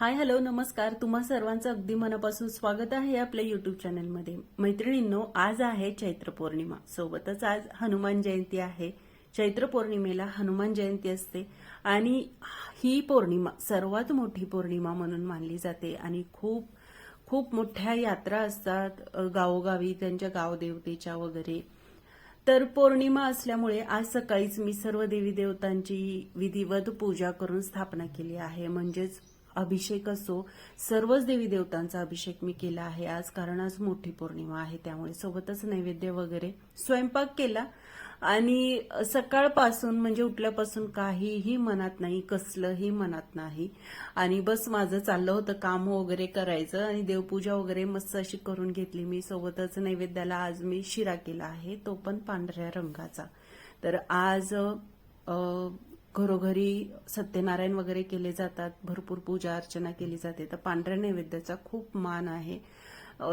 Hi hello नमस्कार. तुम्हा सर्वांचं अगदी मनापासून स्वागत आहे आपल्या युट्यूब चॅनलमध्ये मैत्रिणींनो आज आहे चैत्र पौर्णिमा. सोबतच आज हनुमान जयंती आहे. चैत्र पौर्णिमेला हनुमान जयंती असते आणि ही पौर्णिमा सर्वात मोठी पौर्णिमा म्हणून मानली जाते आणि खूप खूप मोठ्या यात्रा असतात गावोगावी त्यांच्या गावदेवतेच्या वगैरे. तर पौर्णिमा असल्यामुळे आज सकाळीच मी सर्व देवी देवतांची विधिवत पूजा करून स्थापना केली आहे. म्हणजेच अभिषेक असो सर्वच देवी देवतांचा अभिषेक मी केला आहे. आज कारण आज मोठी पौर्णिमा आहे त्यामुळे सोबतच नैवेद्य वगैरे स्वयंपाक केला. आणि सकाळपासून म्हणजे उठल्यापासून काहीही मनात नाही कसलंही मनात नाही. आणि बस माझं चाललं होतं काम वगैरे करायचं आणि देवपूजा वगैरे मस्त अशी करून घेतली मी. सोबतच नैवेद्याला आज मी शिरा केला आहे तो पण पांढऱ्या रंगाचा. तर आज घरोघरी सत्यनारायण वगैरे केले जातात भरपूर पूजा अर्चना केली जाते. तर पांढऱ्या नैवेद्याचा खूप मान आहे.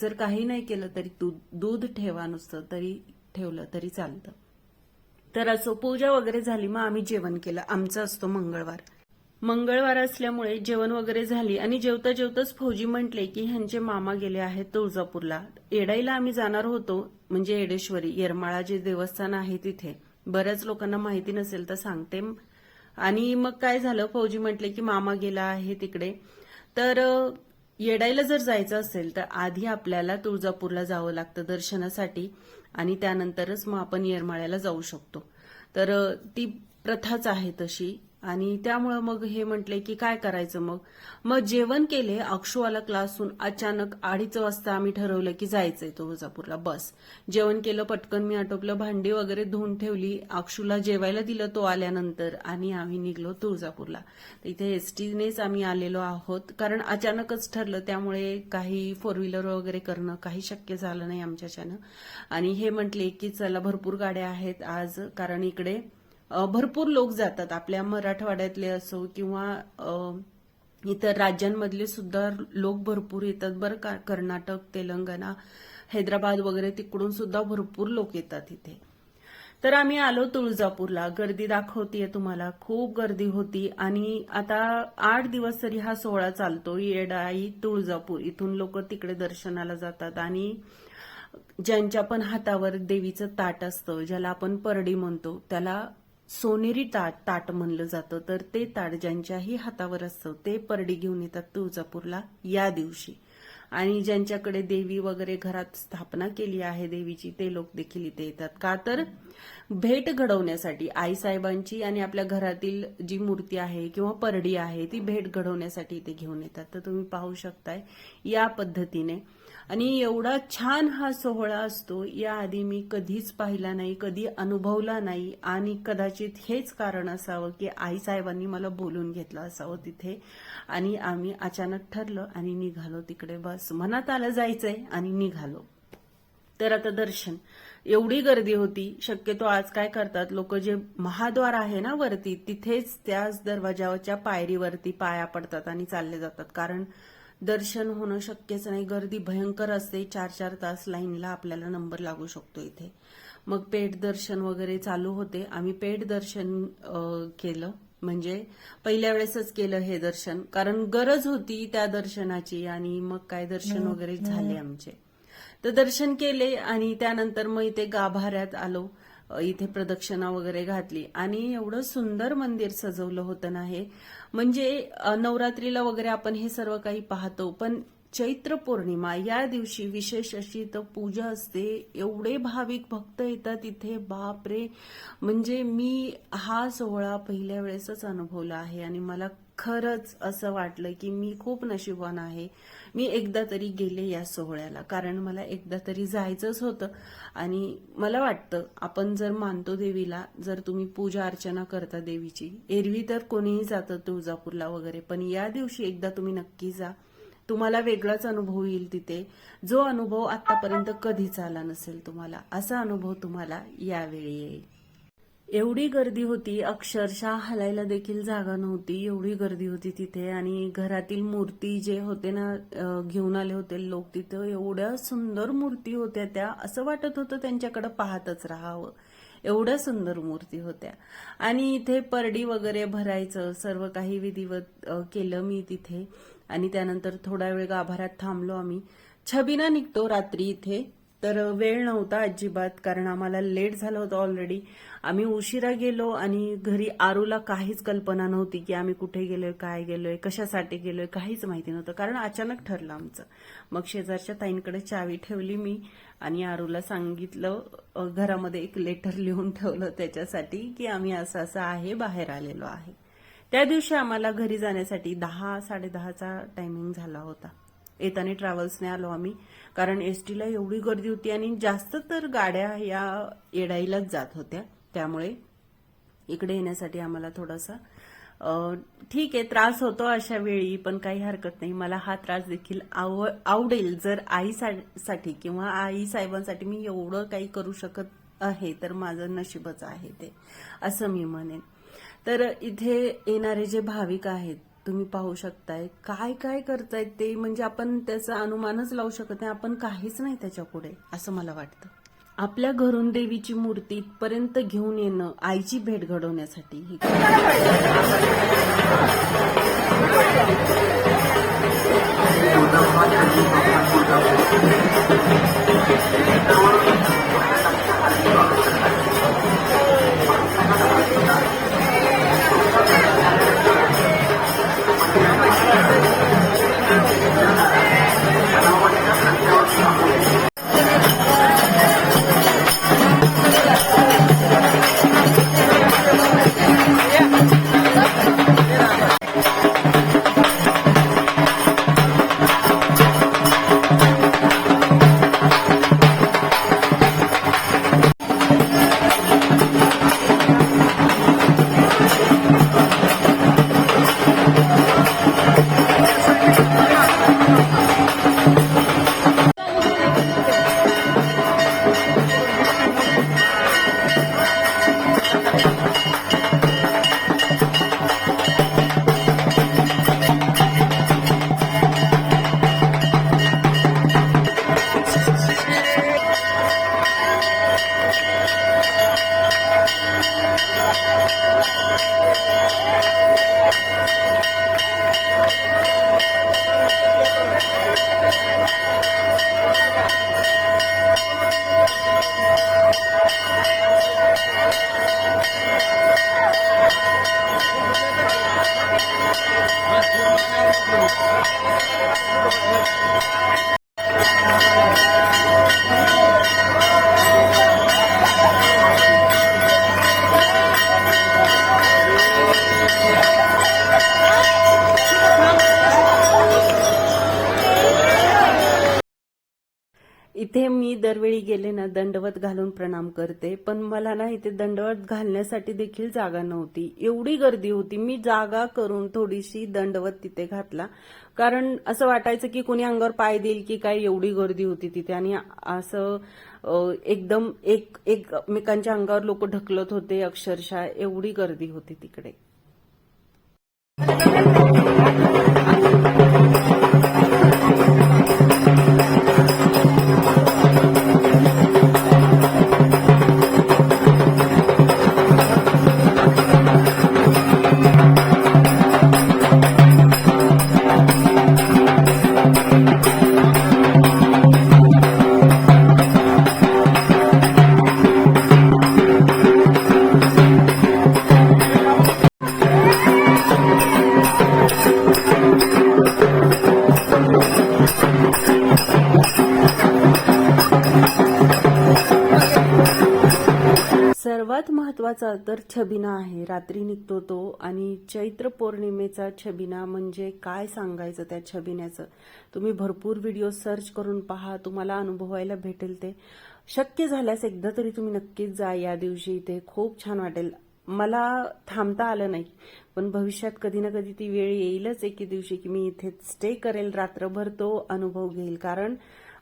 जर काही नाही केलं तरी दूध दूध ठेवा नुसतं तरी ठेवलं तरी चालतं. तर असो पूजा वगैरे झाली मग आम्ही जेवण केलं. आमचा असतो मंगळवार. मंगळवार असल्यामुळे जेवण वगैरे झाली आणि जेवता जेवताच फौजी म्हटले की ह्यांचे मामा गेले आहेत तुळजापूरला. येडाईला आम्ही जाणार होतो म्हणजे येडेश्वरी येरमाळा जे देवस्थान आहे तिथे. बऱ्याच लोकांना माहिती नसेल तर सांगते. आणि मग काय झालं फौजी म्हटले की मामा गेला आहे तिकडे. तर येडायला जर जायचं असेल तर आधी आपल्याला तुळजापूरला जावं लागतं दर्शनासाठी आणि त्यानंतरच मग आपण येरमाळ्याला जाऊ शकतो. तर ती प्रथाच आहे तशी. आणि त्यामुळं मग हे म्हटले की काय करायचं मग? मग जेवण केले अक्षुवाला क्लासून अचानक अडीच वाजता आम्ही ठरवलं की जायचंय तुळजापूरला. बस. जेवण केलं पटकन मी आटोपलं भांडी वगैरे धुवून ठेवली. अक्षूला जेवायला दिलं तो आल्यानंतर आणि आम्ही निघलो तुळजापूरला. इथे एसटीनेच आम्ही आलेलो आहोत. कारण अचानकच ठरलं त्यामुळे काही फोर व्हीलर वगैरे करणं काही शक्य झालं नाही आमच्याच्यानं. आणि हे म्हटले की चला भरपूर गाड्या आहेत आज. कारण इकडे भरपूर लोक जातात. आपल्या मराठवाड्यातले असो किंवा इतर राज्यांमधले सुद्धा लोक भरपूर येतात. बरं का कर्नाटक तेलंगणा हैदराबाद वगैरे तिकडून सुद्धा भरपूर लोक येतात इथे. तर आम्ही आलो तुळजापूरला. गर्दी दाखवतीये तुम्हाला. खूप गर्दी होती. आणि आता आठ दिवस तरी हा सोहळा चालतो. येडाई तुळजापूर. इथून लोक तिकडे दर्शनाला जातात. आणि ज्यांच्या पण हातावर देवीचं ताट असतं ज्याला आपण परडी म्हणतो त्याला सोनेरी ताट ताट म्हणलं जातं. तर ते ताट ज्यांच्याही हातावर असतं ते परडी घेऊन येतात तुळजापूरला या दिवशी. आणि ज्यांच्याकडे देवी वगैरे घरात स्थापना केली आहे देवीची ते लोक देखील इथे येतात. का तर भेट घडवण्यासाठी आईसाहेबांची आणि आपल्या घरातील जी मूर्ती आहे किंवा परडी आहे ती भेट घडवण्यासाठी इथे घेऊन येतात. तर तुम्ही पाहू शकताय या पद्धतीने आणि एवढा छान हा सोहळा असतो याआधी मी कधीच पाहिला नाही कधी अनुभवला नाही आणि कदाचित हेच कारण असावं की आई साहेबांनी मला बोलून घेतलं असावं तिथे. आणि आम्ही अचानक ठरलं आणि निघालो तिकडे. बस मनात आलं जायचंय आणि निघालो. तर आता दर्शन. एवढी गर्दी होती. शक्यतो आज काय करतात लोक जे महाद्वार आहे ना वरती तिथेच त्याच दरवाजाच्या पायरीवरती पाया पडतात आणि चालले जातात. कारण दर्शन होणं शक्यच नाही. गर्दी भयंकर असते. चार चार तास लाईनला आपल्याला नंबर लागू शकतो इथे. मग पेट दर्शन वगैरे चालू होते. आम्ही पेट दर्शन केलं. म्हणजे पहिल्या वेळेसच केलं हे दर्शन. कारण गरज होती त्या दर्शनाची आणि मग काय दर्शन वगैरे झाले आमचे. तर दर्शन केले आणि त्यानंतर मग इथे गाभाऱ्यात आलो. इथे प्रदक्षिणा वगैरे घातली. आणि एवढं सुंदर मंदिर सजवलं होतं ना हे. म्हणजे नवरात्रीला वगैरे आपण हे सर्व काही पाहतो पण चैत्र पौर्णिमा या दिवशी विशेष अशी तर पूजा असते. एवढे भाविक भक्त येतात इथे. बापरे! म्हणजे मी हा सोहळा पहिल्या वेळेसच अनुभवला आहे आणि मला खरंच असं वाटलं की मी खूप नशिबान आहे. मी एकदा तरी गेले या सोहळ्याला. कारण मला एकदा तरी जायचंच होतं. आणि मला वाटतं आपण जर मानतो देवीला जर तुम्ही पूजा अर्चना करता देवीची एरवी तर कोणीही जातं तुळजापूरला वगैरे पण या दिवशी एकदा तुम्ही नक्की जा. तुम्हाला वेगळाच अनुभव येईल तिथे. जो अनुभव आतापर्यंत कधीच आला नसेल तुम्हाला असा अनुभव तुम्हाला यावेळी येईल. एवढी गर्दी होती अक्षरशः हलायला देखील जागा नव्हती एवढी गर्दी होती तिथे. आणि घरातील मूर्ती जे होते ना घेऊन आले होते लोक तिथं एवढ्या सुंदर मूर्ती होत्या त्या. असं वाटत होतं त्यांच्याकडे पाहतच राहावं. एवढ्या सुंदर मूर्ती होत्या. आणि इथे परडी वगैरे भरायचं सर्व काही विधिवत केलं मी तिथे. आणि त्यानंतर थोडा वेळ गाभाऱ्यात थांबलो आम्ही. छबिना निघतो रात्री इथे. तर वेळ नव्हता अजिबात कारण आम्हाला लेट झालं होतं ऑलरेडी आम्ही उशिरा गेलो आणि घरी आरूला काहीच कल्पना नव्हती की आम्ही कुठे गेलोय काय गेलोय कशासाठी गेलोय काहीच माहिती नव्हतं. कारण अचानक ठरलं आमचं. मग शेजारच्या ताईंकडे चावी ठेवली मी आणि आरूला सांगितलं घरामध्ये एक लेटर लिहून ठेवलं त्याच्यासाठी की आम्ही असं असं आहे बाहेर आलेलो आहे. त्या दिवशी आम्हाला घरी जाण्यासाठी दहा साडेदहाचा टायमिंग झाला होता. येताना ट्रॅव्हल्सने आलो आम्ही. कारण एसटीला एवढी गर्दी होती आणि जास्त तर गाड्या या येडाईलाच जात होत्या. त्यामुळे इकडे येण्यासाठी आम्हाला थोडासा ठीक आहे त्रास होतो अशा वेळी पण काही हरकत नाही. मला हा त्रास देखील आव आवडेल. जर आईसाठी किंवा आई साहेबांसाठी मी एवढं काही करू शकत आहे तर माझं नशीबच आहे ते असं मी म्हणेन. तर इथे येणारे जे भाविक आहेत तुम्ही पाहू शकताय. काय काय करतायत ते म्हणजे आपण त्याचा अनुमानच लावू शकत नाही. आपण काहीच नाही त्याच्या पुढे असं मला वाटतं. आपल्या घरून देवीची मूर्ती इथपर्यंत घेऊन येणं आईची भेट घडवण्यासाठी ही इथे मी दरवेळी गेले ना दंडवत घालून प्रणाम करते पण मला ना इथे दंडवत घालण्यासाठी देखील जागा नव्हती. एवढी गर्दी होती मी जागा करून थोडीशी दंडवत तिथे घातला. कारण असं वाटायचं की कोणी अंगावर पाय देईल की काय एवढी गर्दी होती तिथे. आणि असं एकदम एक एकमेकांच्या अंगावर लोक ढकलत होते अक्षरशः एवढी गर्दी होती तिकडे. छबिना आहे. रात्री निघतो तो आणि चैत्र पौर्णिमेचा छबिना म्हणजे काय सांगायचं त्या छबिन्याचं? तुम्ही भरपूर व्हिडिओ सर्च करून पहा तुम्हाला अनुभवायला भेटेल ते. शक्य झाल्यास एकदा तरी तुम्ही नक्कीच जा या दिवशी इथे. खूप छान वाटेल. मला थांबता आलं नाही पण भविष्यात कधी ना कधी ती वेळ येईलच एके दिवशी की मी इथे स्टे करेल. रात्रभर तो अनुभव घेईल. कारण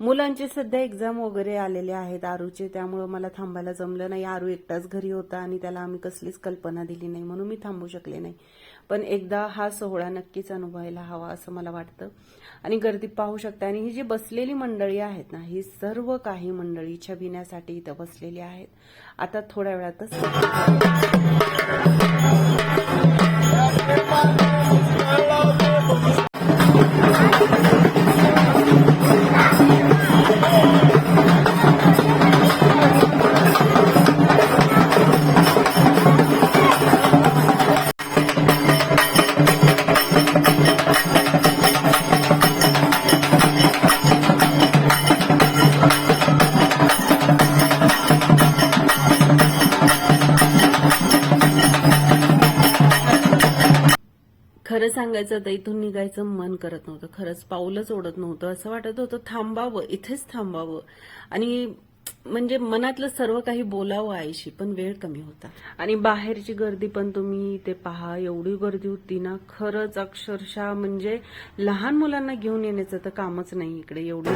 मुलांचे सध्या एक्झाम वगैरे आलेले आहेत आरूचे त्यामुळं मला थांबायला जमलं नाही. आरू एकटाच घरी होता आणि त्याला आम्ही कसलीच कल्पना दिली नाही म्हणून मी थांबू शकले नाही. पण एकदा हा सोहळा नक्कीच अनुभवायला हवा असं मला वाटतं. आणि गर्दी पाहू शकता. आणि ही जी बसलेली मंडळी आहेत ना ही सर्व काही मंडळी छबिण्यासाठी इथं बसलेली आहेत. आता थोड्या वेळातच सांगायचं तर इथून निघायचं मन करत नव्हतं. खरंच पाऊलच ओढत नव्हतं. असं वाटत होतं थांबावं इथेच थांबावं. आणि म्हणजे मनातलं सर्व काही बोलावं आईशी पण वेळ कमी होता. आणि बाहेरची गर्दी पण तुम्ही ते पहा एवढी गर्दी होती ना खरंच अक्षरशः म्हणजे लहान मुलांना घेऊन येण्याचं तर कामच नाही इकडे एवढी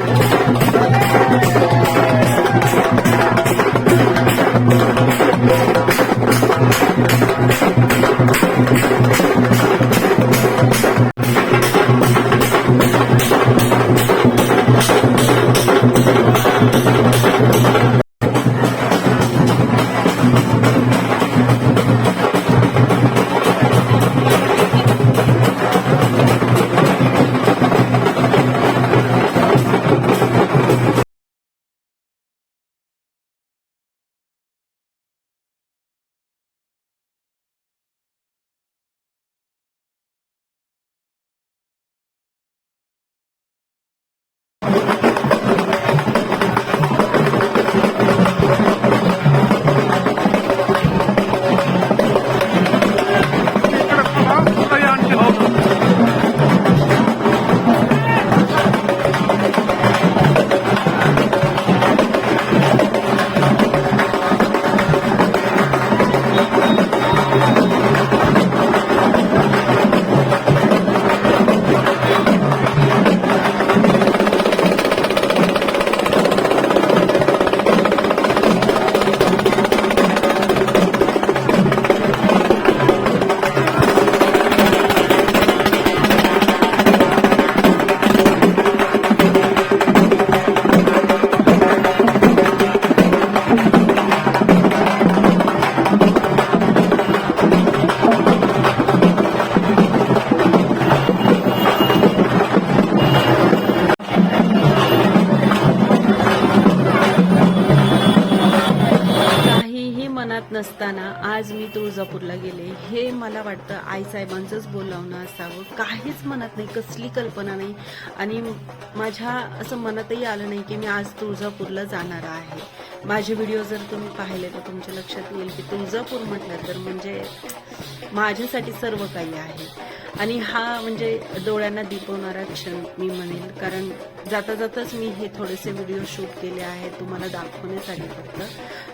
वाटतं आईसाहेबांचंच बोलावणं असावं. काहीच मनात नाही कसली कल्पना नाही. आणि माझ्या असं मनातही आलं नाही की मी आज तुळजापूरला जाणार आहे. माझे व्हिडिओ जर तुम्ही पाहिले तर तुमच्या लक्षात येईल की तुळजापूर म्हटलं तर म्हणजे माझ्यासाठी सर्व काही आहे. आणि हा म्हणजे डोळ्यांना दिपवणारा क्षण मी म्हणेन. कारण जाता जाताच मी हे थोडेसे व्हिडिओ शूट केले आहेत तुम्हाला दाखवण्यासाठी फक्त.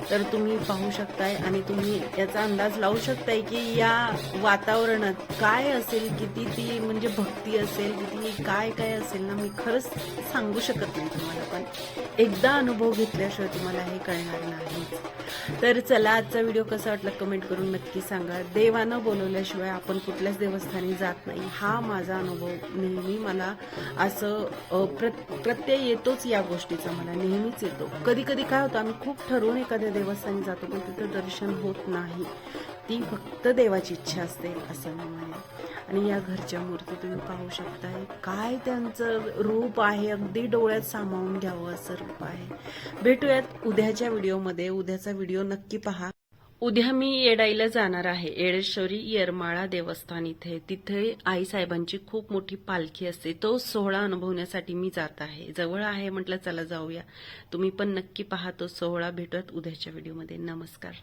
तर तुम्ही पाहू शकताय आणि तुम्ही याचा अंदाज लावू शकताय की या वातावरणात काय असेल किती ती म्हणजे भक्ती असेल किती काय काय असेल ना मी खरंच सांगू शकत नाही तुम्हाला. पण एकदा अनुभव घेतल्याशिवाय तुम्हाला हे कळणार नाही तर चला आजचा व्हिडिओ कसा वाटला कमेंट करून नक्की सांगा. देवानं बोलवल्याशिवाय आपण कुठल्याच देवस्थानी जात नाही. हा माझा अनुभव नेहमी मला असं प्र- प्रत्यय येतोच या गोष्टीचा मला नेहमीच येतो. कधी कधी काय होतं आम्ही खूप ठरवून एखाद्या देवस्थानी जातो पण तिथं दर्शन होत नाही. ती फक्त देवाची इच्छा असते असं मी म्हणेन. आणि या घरच्या मूर्ती तुम्ही पाहू शकताय. काय त्यांचं रूप आहे अगदी डोळ्यात सामावून घ्यावं असं रूप आहे. भेटूयात उद्याच्या व्हिडिओमध्ये. उद्याचा व्हिडिओ नक्की पहा. उद्या मी येडाईला जाणार आहे. येडेश्वरी येरमाळा देवस्थान इथे. तिथे आई साहेबांची खूप मोठी पालखी असते. तो सोहळा अनुभवण्यासाठी मी जात आहे. जवळ आहे म्हटलं चला जाऊया. तुम्ही पण नक्की पहा तो सोहळा भेटत उद्याच्या व्हिडिओमध्ये. नमस्कार.